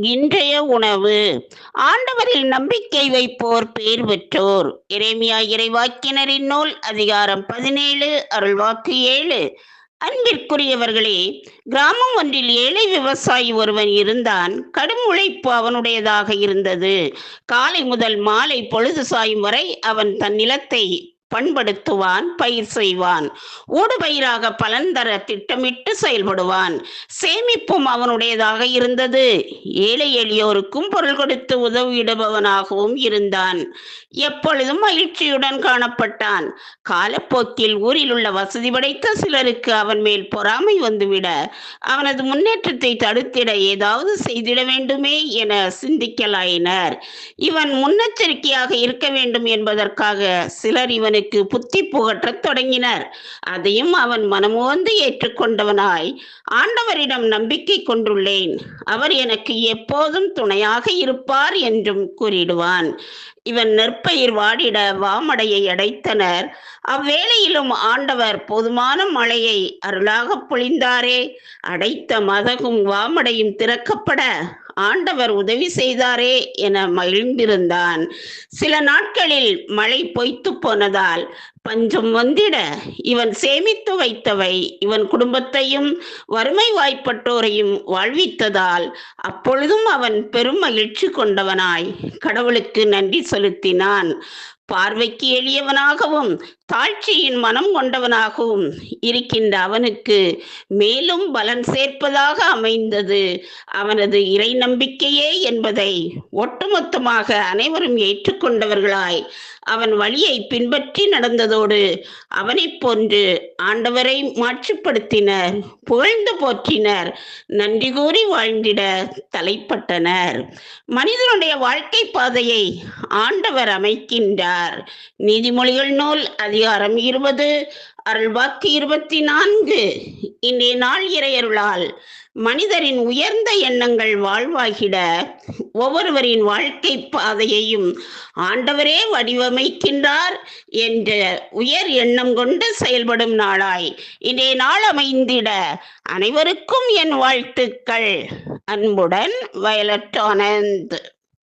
இன்றைய உணவு. ஆண்டவரில் நம்பிக்கை வைப்போர் பேர் பெற்றோர். இறைமையா இறைவாக்கினரின் நூல் அதிகாரம் பதினேழு அருள்வாக்கு ஏழு. அன்பிற்குரியவர்களே கிராமம் ஒன்றில் ஏழை விவசாயி ஒருவன் இருந்தான். கடும் உழைப்பு அவனுடையதாக இருந்தது. காலை முதல் மாலை பொழுது சாயும் வரை அவன் தன் நிலத்தை பண்படுத்துவான் பயிர் செய்வான். ஊடுபயிராக பலன் தர திட்டமிட்டு செயல்படுவான். சேமிப்பும் அவனுடையதாக இருந்தது. ஏழை எளியோருக்கும் பொருள் கொடுத்து உதவியிடுபவனாகவும் இருந்தான். எப்பொழுதும் மகிழ்ச்சியுடன் காணப்பட்டான். காலப்போக்கில் ஊரில் உள்ள வசதி படைத்த சிலருக்கு அவன் மேல் பொறாமை வந்துவிட அவனது முன்னேற்றத்தை தடுத்திட ஏதாவது செய்திட வேண்டுமே என சிந்திக்கலாயினர். இவன் முன்னெச்சரிக்கையாக இருக்க வேண்டும் என்பதற்காக சிலர் இவனுக்கு புத்தி புகற்றத் தொடங்கினர். அதையும் அவன் மனமோந்து ஏற்றுக்கொண்டவனாய். ஆண்டவரிடம் நம்பிக்கை கொண்டுள்ளேன். அவர் எனக்கு எப்போதும் துணையாக இருப்பார் என்றும் கூறிடுவான். இவன் நெற்பயிர் வாடிட வாமடையை அடைத்தனர். அவ்வேளையிலும் ஆண்டவர் போதுமான மழையை அருளாக பொழிந்தாரே. அடைத்த மதகும் வாமடையும் திறக்கப்பட ஆண்டவர் உதவி செய்தாரே என மகிழ்ந்திருந்தான். சில நாட்களில் மழை பொய்த்து போனதால் பஞ்சம் வந்திட. இவன் சேமித்து வைத்தவை. இவன் குடும்பத்தையும் வறுமை வாய்ப்பட்டோரையும் வாழ்வித்ததால் அப்பொழுதும் அவன் பெரும் மகிழ்ச்சி கொண்டவனாய். கடவுளுக்கு நன்றி செலுத்தினான். பார்வைக்கு எளியவனாகவும் தாழ்ச்சியின் மனம் கொண்டவனாகவும் இருக்கின்ற அவனுக்கு மேலும் பலன் சேர்ப்பதாக அமைந்தது. அவனது இறை நம்பிக்கையே என்பதை ஒட்டுமொத்தமாக அனைவரும் ஏற்றுக்கொண்டவர்களாய். அவன் வழியை பின்பற்றி அதோடு அவனை போன்று ஆண்டவரை மாட்சிப்படுத்தினர் புகழ்ந்து போற்றினர் நன்றி கூறி வாழ்ந்திட தலைப்பட்டனர். மனிதனுடைய வாழ்க்கை பாதையை ஆண்டவர் அமைக்கின்றார். நீதிமொழிகள் நூல் அதிகாரம் இருபது அருள்வாக்கு இருபத்தி நான்கு. இன்றைய நாள் இறையருளால் மனிதரின் உயர்ந்த எண்ணங்கள் வாழ்வாகிட ஒவ்வொருவரின் வாழ்க்கை பாதையையும் ஆண்டவரே வடிவமைக்கின்றார் என்ற உயர் எண்ணம் கொண்டு செயல்படும் நாளாய் இன்றைய நாள் அமைந்திட அனைவருக்கும் என் வாழ்த்துக்கள். அன்புடன் வயலட் ஆனந்த்.